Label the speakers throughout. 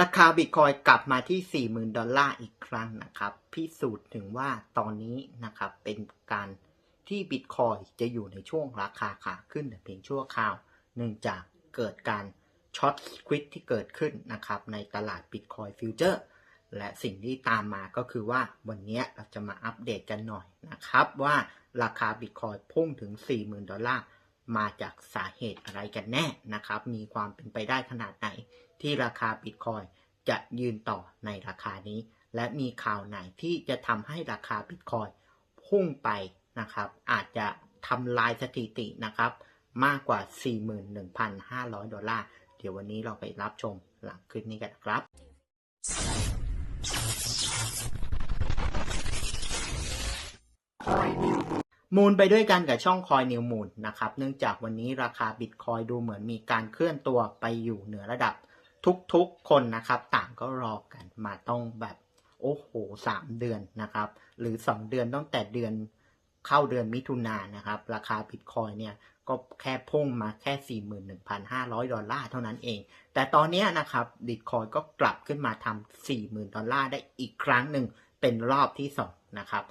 Speaker 1: ราคาบิตคอยกลับมาที่ 40,000 ดอลลาร์อีกครั้งนะครับ พิสูจน์ถึงว่าตอนนี้นะครับเป็นการที่บิตคอยจะอยู่ในช่วงราคาขาขึ้นแต่เพียงชั่วคราว เนื่องจากเกิดการช็อตควิดที่เกิดขึ้นนะครับในตลาดบิตคอยฟิวเจอร์และสิ่งที่ตามมาก็คือว่าวันนี้เราจะมาอัปเดตกันหน่อยนะครับว่าราคาบิตคอยพุ่งถึง 40,000 ดอลลาร์มาจากสาเหตุอะไรกันแน่นะครับ มีความเป็นไปได้ขนาดไหน ที่ราคาบิตคอยจะยืนต่อในราคานี้ และมีข่าวไหนที่จะทำให้ราคาบิตคอยพุ่งไปนะครับ อาจจะทำลายสถิตินะครับ มากกว่า 41,500 ดอลลาร์ เดี๋ยววันนี้เราไปรับชมหลังคลิปนี้กันครับ มูลไปด้วยกันกับช่องคอยนิวมูลนะครับ เนื่องจากวันนี้ราคาบิตคอยดูเหมือนมีการเคลื่อนตัวไปอยู่เหนือระดับ ทุกๆคนนะครับ ต่างก็รอกันมาต้องแบบโอ้โหสามเดือนนะครับ หรือสองเดือนตั้งแต่เดือนเข้าเดือนมิถุนายนนะครับ ราคาบิตคอยเนี่ยก็แค่พุ่งมาแค่ 41,500 ดอลลาร์เท่านั้นเอง แต่ตอนนี้นะครับบิตคอยก็กลับขึ้นมาทำ40,000 ดอลลาร์ได้อีกครั้งหนึ่งเป็นรอบที่สองนะครับ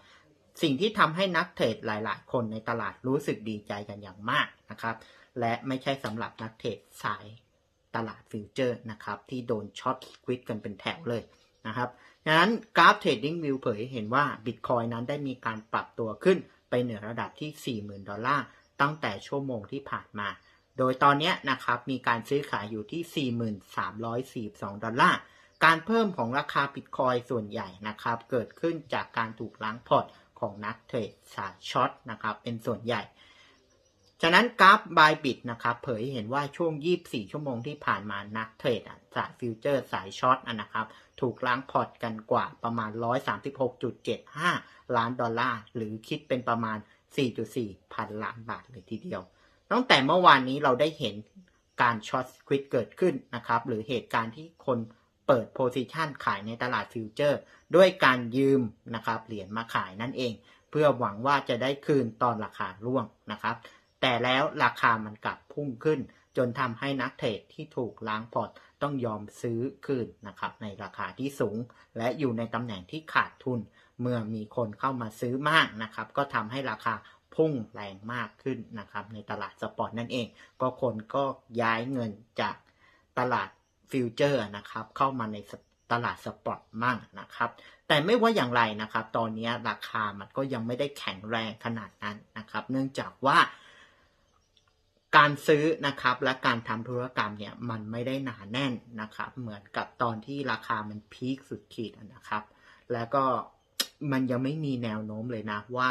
Speaker 1: สิ่งที่ทำให้นักเทรดหลาย ๆ คนในตลาดรู้สึกดีใจกันอย่างมากนะครับ และไม่ใช่สำหรับนักเทรดสาย ตลาดฟิวเจอร์นะครับที่โดนช็อตควิดกันเป็นแถวเลยนะครับดังนั้นกราฟ Trading View เผยเห็นว่า Bitcoin นั้นได้มีการปรับตัวขึ้นไปเหนือระดับที่ 40,000 ดอลลาร์ตั้งแต่ชั่วโมงที่ผ่านมา โดยตอนนี้นะครับมีการซื้อขายอยู่ที่ 43,442ดอลลาร์ การเพิ่มของราคาบิตคอยส่วนใหญ่นะครับเกิดขึ้นจากการถูกล้างพอร์ตของนักเทรดสายช็อตนะครับเป็นส่วนใหญ่ ฉะนั้นกราฟบายบิตนะครับเผยให้เห็นว่าช่วง 24 ชั่วโมงที่ผ่านมานักเทรดสายฟิวเจอร์สายช็อตนะครับถูกล้างพอร์ตกันกว่าประมาณ 136.75 ล้านดอลลาร์ หรือคิดเป็นประมาณ 4.4 พันล้านบาทเลยทีเดียว ตั้งแต่เมื่อวานนี้เราได้เห็นการช็อตควิดเกิดขึ้นนะครับ หรือเหตุการณ์ที่คนเปิดโพซิชันขายในตลาดฟิวเจอร์ ด้วยการยืมนะครับเหรียญมาขายนั่นเอง เพื่อหวังว่าจะได้คืนตอนราคาร่วงนะครับ แต่แล้วราคามันกลับพุ่งขึ้น จนทำให้นักเทรดที่ถูกล้างพอร์ตต้องยอมซื้อคืนนะครับในราคาที่สูง และอยู่ในตำแหน่งที่ขาดทุน เมื่อมีคนเข้ามาซื้อมากนะครับ ก็ทำให้ราคาพุ่งแรงมากขึ้นนะครับ ในตลาดสปอร์ตนั่นเอง ก็คนก็ย้ายเงินจากตลาดฟิวเจอร์นะครับเข้ามาในตลาดสปอร์ตมั่งนะครับ แต่ไม่ว่าอย่างไรนะครับ ตอนนี้ราคามันก็ยังไม่ได้แข็งแรงขนาดนั้นนะครับ เนื่องจากว่า การซื้อนะครับและการทำธุรกรรมเนี่ยมันไม่ได้หนาแน่นนะครับ เหมือนกับตอนที่ราคามันพีคสุดขีดนะครับ แล้วก็มันยังไม่มีแนวโน้มเลยนะว่า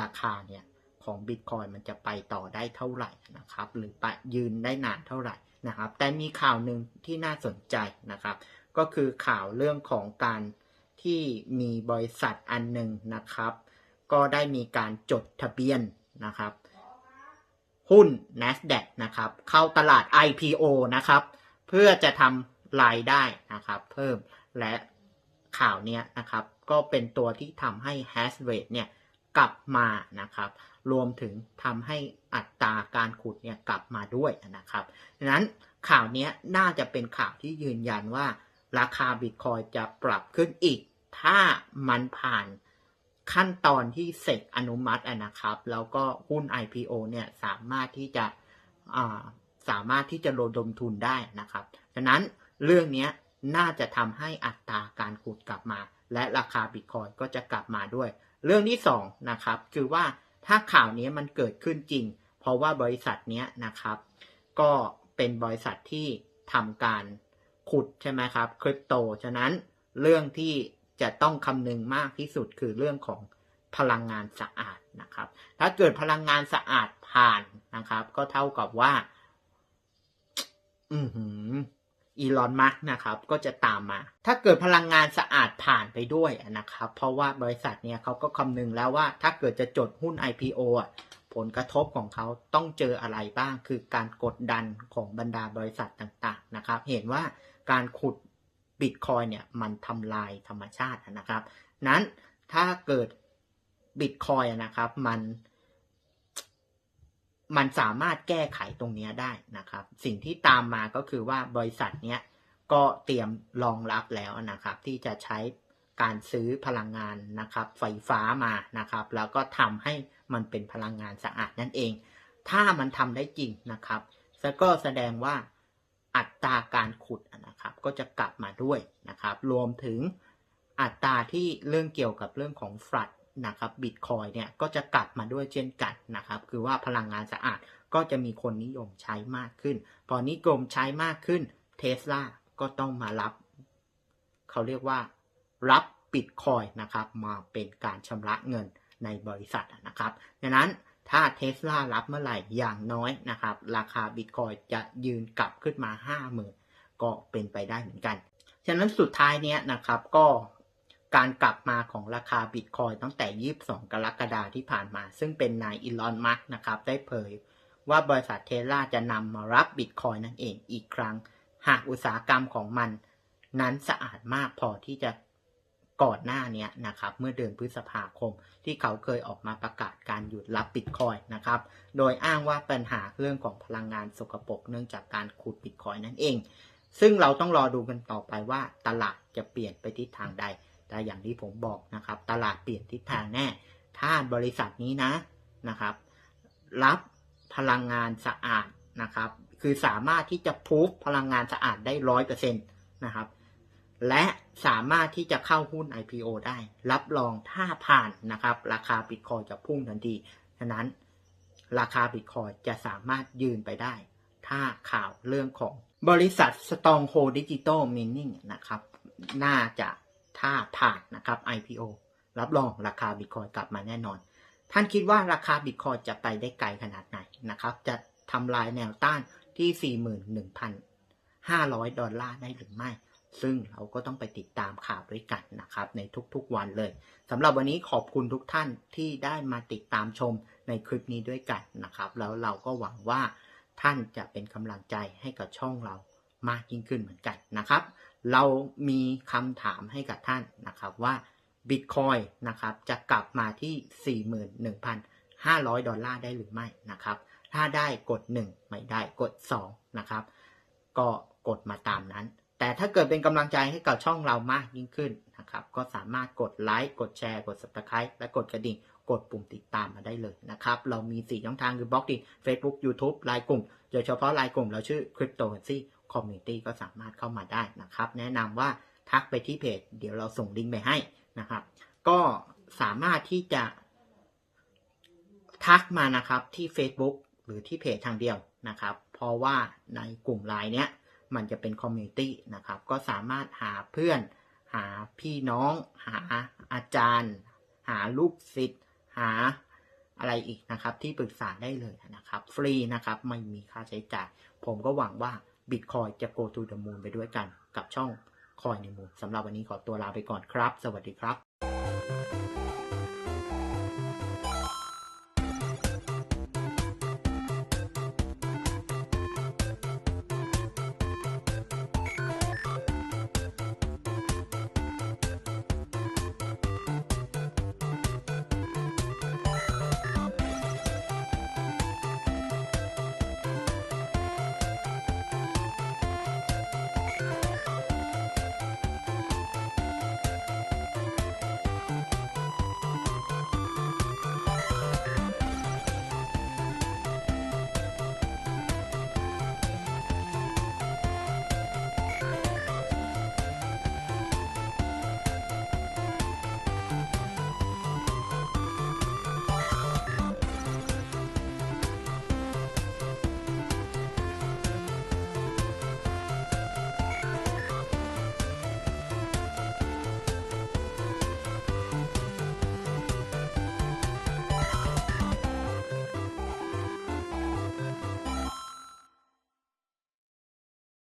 Speaker 1: ราคาเนี่ยของบิตคอยมันจะไปต่อได้เท่าไหร่นะครับ หรือไปยืนได้นานเท่าไหร่นะครับ แต่มีข่าวหนึ่งที่น่าสนใจนะครับ ก็คือข่าวเรื่องของการที่มีบริษัทอันหนึ่งนะครับ ก็ได้มีการจดทะเบียนนะครับ หุ้น NASDAQ นะครับ เข้าตลาด IPO นะครับ เพื่อจะทำรายได้นะครับ เพิ่มและข่าวนี้นะครับ ก็เป็นตัวที่ทำให้ hash rate เนี่ยกลับมานะครับ รวมถึงทำให้อัตราการขุดเนี่ยกลับมาด้วยนะครับดังนั้นข่าวนี้น่าจะเป็นข่าวที่ยืนยันว่า ราคาบิตคอยจะปรับขึ้นอีก ถ้ามันผ่าน ขั้นตอนที่เสร็จอนุมัตินะครับ แล้วก็หุ้น IPO เนี่ยสามารถที่จะสามารถที่จะระดมทุนได้นะครับฉะนั้นเรื่องนี้น่าจะทำให้อัตราการขุดกลับมา และราคาบิตคอยก็จะกลับมาด้วย เรื่องที่สองนะครับคือว่าถ้าข่าวนี้มันเกิดขึ้นจริง เพราะว่าบริษัทนี้นะครับ ก็เป็นบริษัทที่ทำการขุดใช่ไหมครับคริปโต ฉะนั้นเรื่องที่ จะต้องคำนึงมากที่สุดคือเรื่องของพลังงานสะอาดนะครับ ถ้าเกิดพลังงานสะอาดผ่านนะครับ ก็เท่ากับว่า อือหืออีลอนมัสนะครับ ก็จะตามมา ถ้าเกิดพลังงานสะอาดผ่านไปด้วยนะครับ เพราะว่าบริษัทเนี่ยเขาก็คำนึงแล้วว่า ถ้าเกิดจะจดหุ้น IPO อะผลกระทบของเขาต้องเจออะไรบ้าง คือการกดดันของบรรดาบริษัทต่างๆนะครับ เห็นว่าการขุด บิตคอยเนี่ยมันทำลายธรรมชาตินะครับ นั้นถ้าเกิดบิตคอยนะครับมันมันสามารถแก้ไขตรงนี้ได้นะครับ สิ่งที่ตามมาก็คือว่าบริษัทเนี้ยก็เตรียมรองรับแล้วนะครับ ที่จะใช้การซื้อพลังงานนะครับ ไฟฟ้ามานะครับ แล้วก็ทำให้มันเป็นพลังงานสะอาดนั่นเอง ถ้ามันทำได้จริงนะครับ ก็แสดงว่า อัตราการขุดนะครับ ก็จะกลับมาด้วยนะครับ รวมถึงอัตราที่เรื่องเกี่ยวกับเรื่องของฟลัดนะครับบิตคอยเนี่ยก็จะกลับมาด้วยเช่นกันนะครับ คือว่าพลังงานสะอาดก็จะมีคนนิยมใช้มากขึ้น พอนิยมใช้มากขึ้นเทสลาก็ต้องมารับ เขาเรียกว่า รับบิตคอยนะครับ มาเป็นการชำระเงินในบริษัทนะครับดังนั้น ถ้าเทสลารับเมื่อไหร่อย่างน้อยนะครับ ราคาบิตคอยจะยืนกลับขึ้นมา 5 0,000 ก็เป็นไปได้เหมือนกัน ฉะนั้นสุดท้ายเนี้ยนะครับก็การกลับมาของราคาบิตคอยตั้งแต่ 22 กรกฎาคมที่ผ่านมา ซึ่งเป็นนายอีลอนมัสนะครับ ได้เผยว่าบริษัทเทสลาจะนำมารับบิตคอยนั่นเองอีกครั้ง หากอุตสาหกรรมของมันนั้นสะอาดมากพอที่จะ ก่อนหน้านี้นะครับเมื่อเดือนพฤษภาคม ที่เขาเคยออกมาประกาศการหยุดรับบิตคอยนะครับโดยอ้างว่าปัญหาเรื่องของพลังงานสกปรกเนื่องจากการขุดบิตคอยนั่นเอง ซึ่งเราต้องรอดูกันต่อไปว่าตลาดจะเปลี่ยนไปทิศทางใด แต่อย่างที่ผมบอกนะครับตลาดเปลี่ยนทิศทางแน่ ถ้าบริษัทนี้นะนะครับ รับพลังงานสะอาดนะครับคือสามารถที่จะพูฟพลังงานสะอาดได้ร้อยเปอร์เซ็นต์นะครับและ สามารถที่จะเข้าหุ้น IPO ได้ รับรองถ้าผ่านนะครับ ราคาบิตคอยจะพุ่งทันทีฉะนั้นราคาบิตคอยจะสามารถยืนไปได้ ถ้าข่าวเรื่องของบริษัท Stronghold Digital Mining นะครับ น่าจะถ้าผ่านนะครับ IPO รับรองราคาบิตคอยกลับมาแน่นอน ท่านคิดว่าราคาบิตคอยจะไปได้ไกลขนาดไหนนะครับ จะทำลายแนวต้านที่ 41,500 ดอลลาร์ได้หรือไม่ ซึ่งเราก็ต้องไปติดตามข่าวด้วยกันนะครับ ในทุกๆวันเลยสำหรับวันนี้ขอบคุณทุกท่านที่ได้มาติดตามชมในคลิปนี้ด้วยกันนะครับ แล้วเราก็หวังว่าท่านจะเป็นกำลังใจให้กับช่องเรามากยิ่งขึ้นเหมือนกันนะครับ เรามีคำถามให้กับท่านนะครับว่าบิตคอยนะครับจะกลับมาที่ 41,500 ดอลลาร์ได้หรือไม่นะครับ ถ้าได้กด 1 ไม่ได้กด 2 นะครับ ก็กดมาตามนั้น แต่ถ้าเกิดเป็นกำลังใจให้กับช่องเรามากยิ่งขึ้นนะครับ ก็สามารถกดไลค์ กดแชร์ กด subscribe และกดกระดิ่ง กดปุ่มติดตามมาได้เลยนะครับ เรามี 4 ช่องทางคือบล็อกดิ Facebook YouTube ไลน์กลุ่ม โดยเฉพาะไลน์กลุ่มเราชื่อ Cryptocurrency Community ก็สามารถเข้ามาได้นะครับ แนะนำว่าทักไปที่เพจ เดี๋ยวเราส่งลิงก์ไปให้นะครับ ก็สามารถที่จะทักมานะครับที่ Facebook หรือที่เพจทางเดียวนะครับ เพราะว่าในกลุ่มไลน์เนี้ย มันจะเป็นคอมมูนิตี้นะครับ ก็สามารถหาเพื่อน หาพี่น้อง หาอาจารย์ หาลูกศิษย์ หาอะไรอีกนะครับ ที่ปรึกษาได้เลยนะครับ ฟรีนะครับ ไม่มีค่าใช้จ่าย ผมก็หวังว่า Bitcoin จะ go to the moon ไปด้วยกันกับช่องคอยในมูลสำหรับวันนี้ขอตัวลาไปก่อนครับ สวัสดีครับ